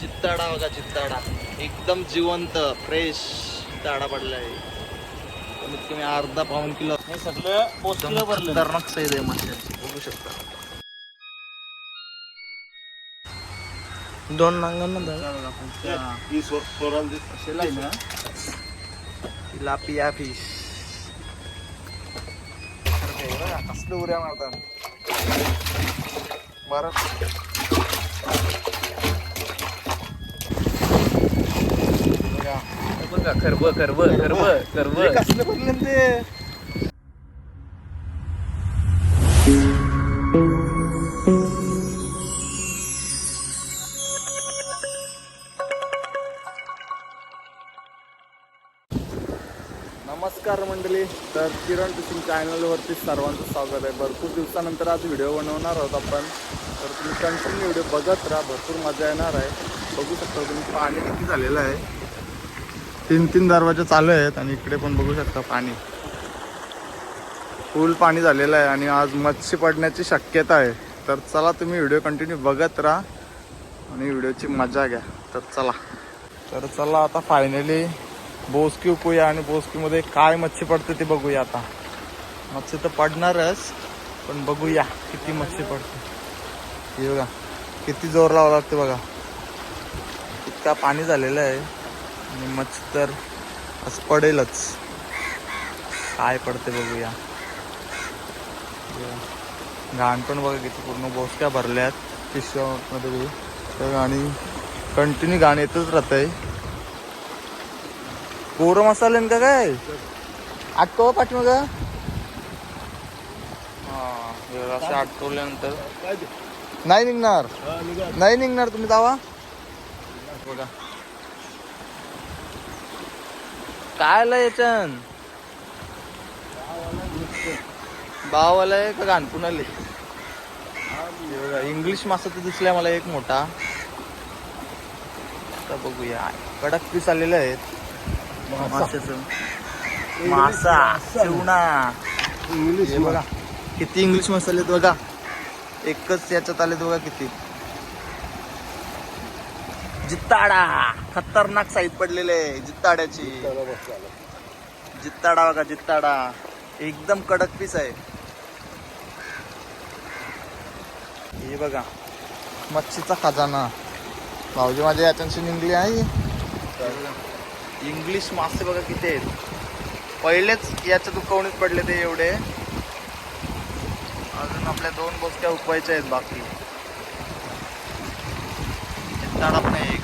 चित्ताडा बघा चित्ताडा. एकदम जिवंत फ्रेश ताडा पडला आहे कमीत कमी अर्धा पाऊन किलो. हे सगळं पोचलं भरलं खतरनाक साईज आहे माशाची. बघू शकता. दोन नांगांना ही. तिलापिया फिश कसलं उऱ्या मारतात बरं. बघा खरब खरब खरब खरब कसलं बनलं ते? नमस्कार मंडळी तर किरण टिचिंग चॅनलवरती सर्वांचं स्वागत आहे. भरपूर दिवसानंतर आज व्हिडिओ बनवणार आहोत आपण. तर तुम्ही कंटिन्यू व्हिडिओ बघत राहा भरपूर मजा येणार आहे. बघू शकता तुम्ही पाणी किती झालेलं आहे. तीन तीन दरवाजे चालू आहेत आणि इकडे पण बघू शकता पाणी. फुल पाणी झालेलं आहे आणि आज मच्छी पडण्याची शक्यता आहे. तर चला तुम्ही व्हिडिओ कंटिन्यू बघत राहा आणि व्हिडिओची मजा घ्या. तर चला. तर चला आता फायनली बोसकी उकूया आणि बोसकीमध्ये काय मच्छी पडते ते बघूया आता. मच्छी तर पडणारच पण बघूया किती मच्छी पडते. हे बघा किती जोर लावा लागते बघा. इतका पाणी झालेलं आहे. आणि मच्छी तर असं पडेलच. काय पडते बघूया. बघा. घाण पण बघा किती पूर्ण बोसक्या भरल्यात. पिशव्यामध्ये बी. तर आणि कंटिन्यू घाण येतच राहत आहे कोरं मसाले का काय? आटको पाठीमाग. असे आटकवल्यानंतर? नाही निघणार. निघा. नाही निघणार तुम्ही जावा. बघा. काय आलं याच्यान? बावाला आहे का घाणपून आले इंग्लिश मासा तर दिसलाय मला एक मोठा. आता बघूया. कडक पीस आलेले आहेत. माशाचं. मासा चिवणा इंग्लिश बघा. किती इंग्लिश मसाले बघा. एकच याच्यात आले बघा किती. जित्ताडा. खतरनाक साईज पडलेले जित्ताड्याची. जित्ताडा बघा जित्ताडा. एकदम कडक पीस आहे. हे बघा मच्छीचा खजाना. भाऊजी माझ्या याच्याशी निघली आहे. इंग्लिश मासे बघा किती आहेत. पहिलेच याच्या दुखवणीत पडले ते एवढे. अजून आपल्या दोन बोसक्या उपवायच्या आहेत बाकी. जित्ताडा पण आहे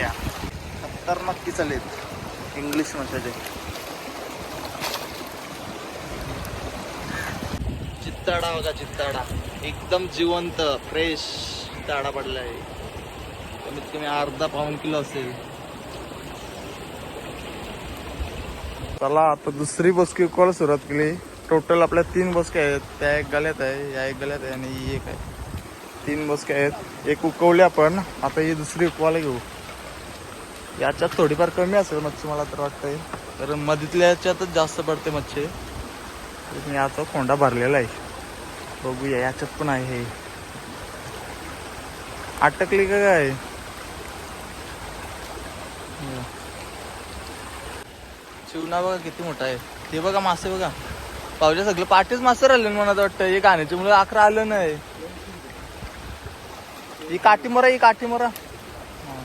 एक कचक्या खतरनाक की चालेत इंग्लिश माशाचे चित्ताडा बघा चित्ताडा. एकदम जिवंत फ्रेश ताडा पडला आहे कमीत कमी अर्धा पाऊन किलो असेल. चला आता दुसरी बसकी उकवायला सुरुवात केली. टोटल आपल्या तीन बसक्या आहेत. त्या एक गल्यात आहे या एक गल्यात आहे आणि ही एक आहे. तीन बसक्या आहेत. एक उकवली आपण. आता ही दुसरी उकवायला घेऊ. याच्यात थोडीफार कमी असेल मच्छी मला तर वाटतंय. कारण मधीतल्या याच्यातच जास्त पडते मच्छी. आणि याचा कोंडा भरलेला आहे. बघूया याच्यात पण आहे हे. अटकली का काय? शिवना बघा किती मोठा आहे. ते बघा मासे बघा. पावले सगळे पाठीच मासे राहिले मला वाटतं हे गाण्याची मुलं अकरा आलं नाही. ही काठी मरा ही काठी मरा हा.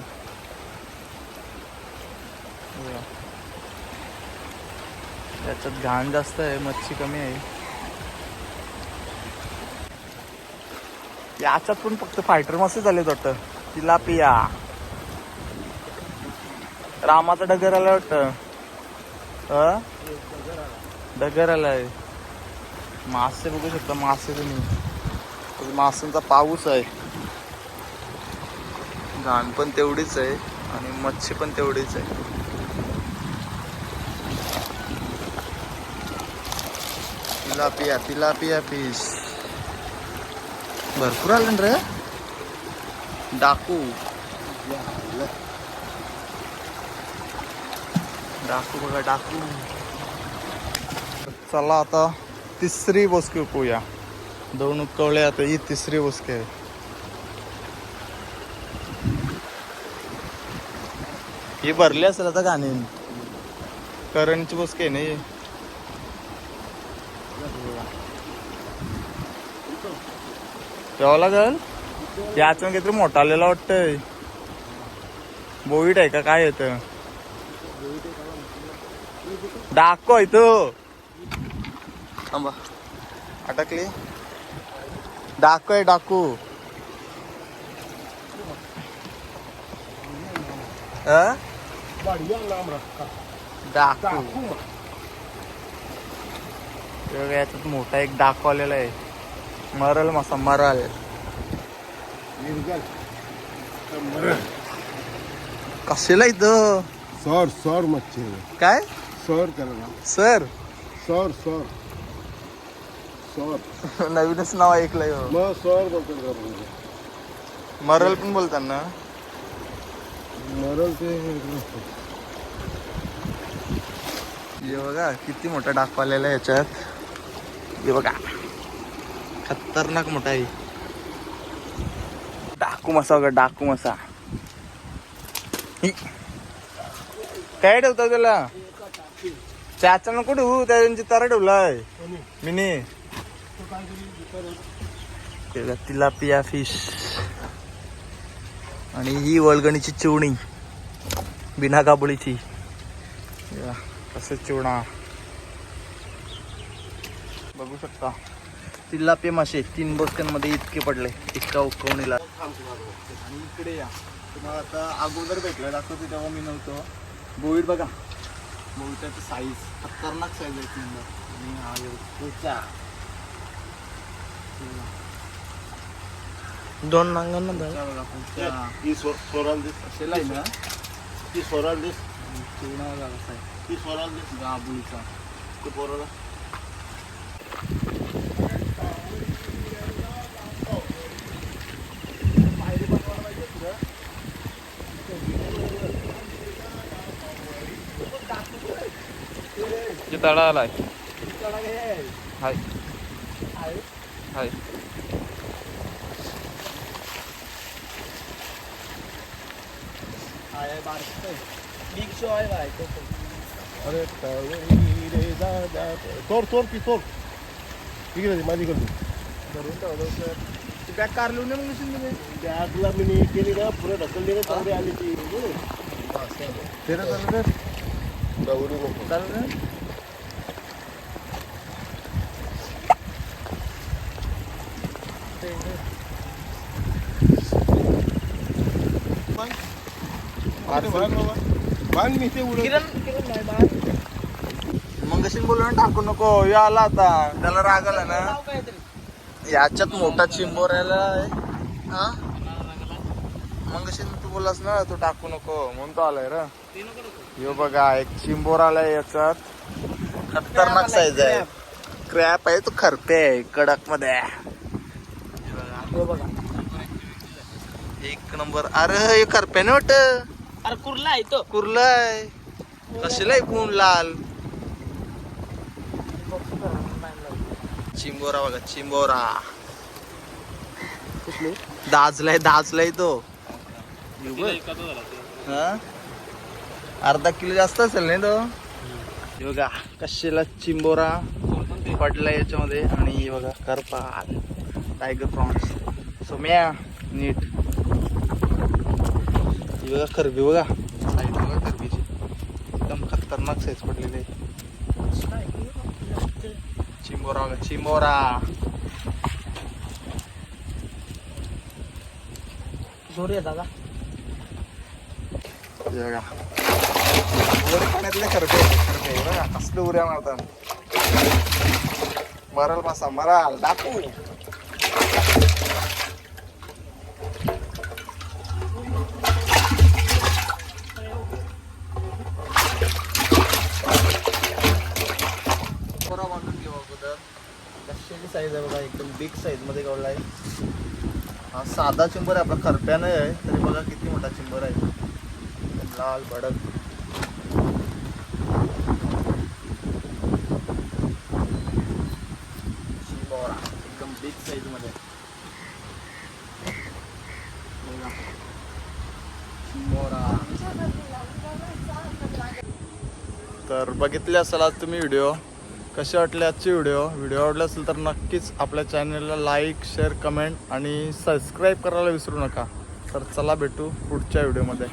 बघा. याच्यात घाण जास्त आहे मच्छी कमी आहे. याच्यात पण फक्त फायटर मासे झाले वाटतं. तिलापिया रामाचा डगर आला वाटतं. डगर आलाय. मासे बघू शकता मासे तुम्ही. मासांचा पाऊस आहे. घाण पण तेवढीच आहे आणि मच्छी पण तेवढीच आहे. तिलापिया तिलापिया फिश भरपूर आलं रे डाकू डाकू बघा डाकू चला आता तिसरी बोसकी उकवूया दोन उकवले आता ही तिसरी बोसकी आहे ही भरली असेल आता गाणी करणची बसके नाही ठेवावं लागल? याच काहीतरी मोठा आलेला वाटतंय. बोईट आहे का? काय येत? डाको इथं. थांबा. अटकली? डाकू. आहे डाकू? डाकू याच्यात मोठा एक डाकू आलेला आहे. मरल मसा मरल. कशाला इथं? सौर सौर मच्छी काय? सौर करना सर. सौर सौर. सौर. नवीनच नाव ऐकलंय हो. मग सौर बोलतात का म्हणजे? मरल पण बोलतात ना? मरल ते हे बघा किती मोठा डाक आहे याच्यात. हे बघा. खतरनाक मोठा आहे. डाकू मसा बघा डाकू मसा. काय ठेवतो त्याला? चाचा कुठे ठेवू त्यांची तारा ठेवलाय? मिनी. तिला पिया फिश आणि ही वळगणीची चिवणी. बिना काबुळीची कसं चिवणा बघू शकता. तिलापे मासे तीन बोसक्यांमध्ये इतके पडले इतका उकवणीला आणि इकडे या. तुम्हाला आता अगोदर भेटलं दाखवते तेव्हा मी नव्हतो. बोईड बघा. बोईटाची साईज खतरनाक साईज आहे नंबर आणि. दोन नांगांना बघा ना? ती स्वराल दिस. कसा आहे ती स्वराल दिस. गाबुलीचा. ते पोराला. तळा आलाय हाय. हाय. अरे तळी रे दादा तोर तोर ती तोर इकडे माझी करतो बॅग कारलू नये मग बॅगला मी नी केली ना पुढे ढकलली ना तांबडी आली ती. तेरा चालू कर नको चालू कर बांध मी ते उडत मग कशी बोलून टाकू नको यो आला आता. त्याला राग आला ना. याच्यात मोठा चिंबोऱ्याला आहे. हा? मग कशी तू बोलास ना तू टाकू नको म्हणून तो आलाय र. यो बघा एक चिंबोर आलाय याच्यात. खतरनाक साईज आहे. क्रॅप आहे तो खरपे आहे कडकमध्ये एक नंबर. अरे हे खरप्याने वाटत. अरे कुर्ला आहे तो. कुर्लाय. कशाला कोण लाल? चिंबोरा बघा चिंबोरा. दाजलाय दाजलाय तो. हा? अर्धा किलो जास्त असेल नाही तो? हे बघा कशाला चिंबोरा पडलाय याच्यामध्ये. आणि हे बघा करपाल. Tiger prawns. सोम्या नीट. ही बघा खरबी बघा. साईज बघा खरबीची. एकदम खतरनाक साईज पडलेली आहे. चिंबोरा चिंबोरा. जोर दादा. बघा. वर पाण्यातले खरबे. खरबे बघा कसले उड्या मारतात. मराल मासा मराल डाकू बरा बांधून घेऊ अगोदर कशाची साईज आहे बघा एकदम बिग साईजमध्ये मध्ये आहे. हा साधा चिंबर आहे आपला खरप्यानं आहे. तरी बघा किती मोठा चिंबर आहे. लाल भडक. चिंबोरा एकदम बिग साईजमध्ये तर बघितले असाल आज तुम्ही व्हिडिओ कसे वाटले आजचे व्हिडिओ व्हिडिओ आवडले असेल तर नक्कीच आपल्या चॅनलला लाईक शेअर कमेंट आणि सबस्क्राईब करायला विसरू नका. तर चला भेटू पुढच्या व्हिडिओमध्ये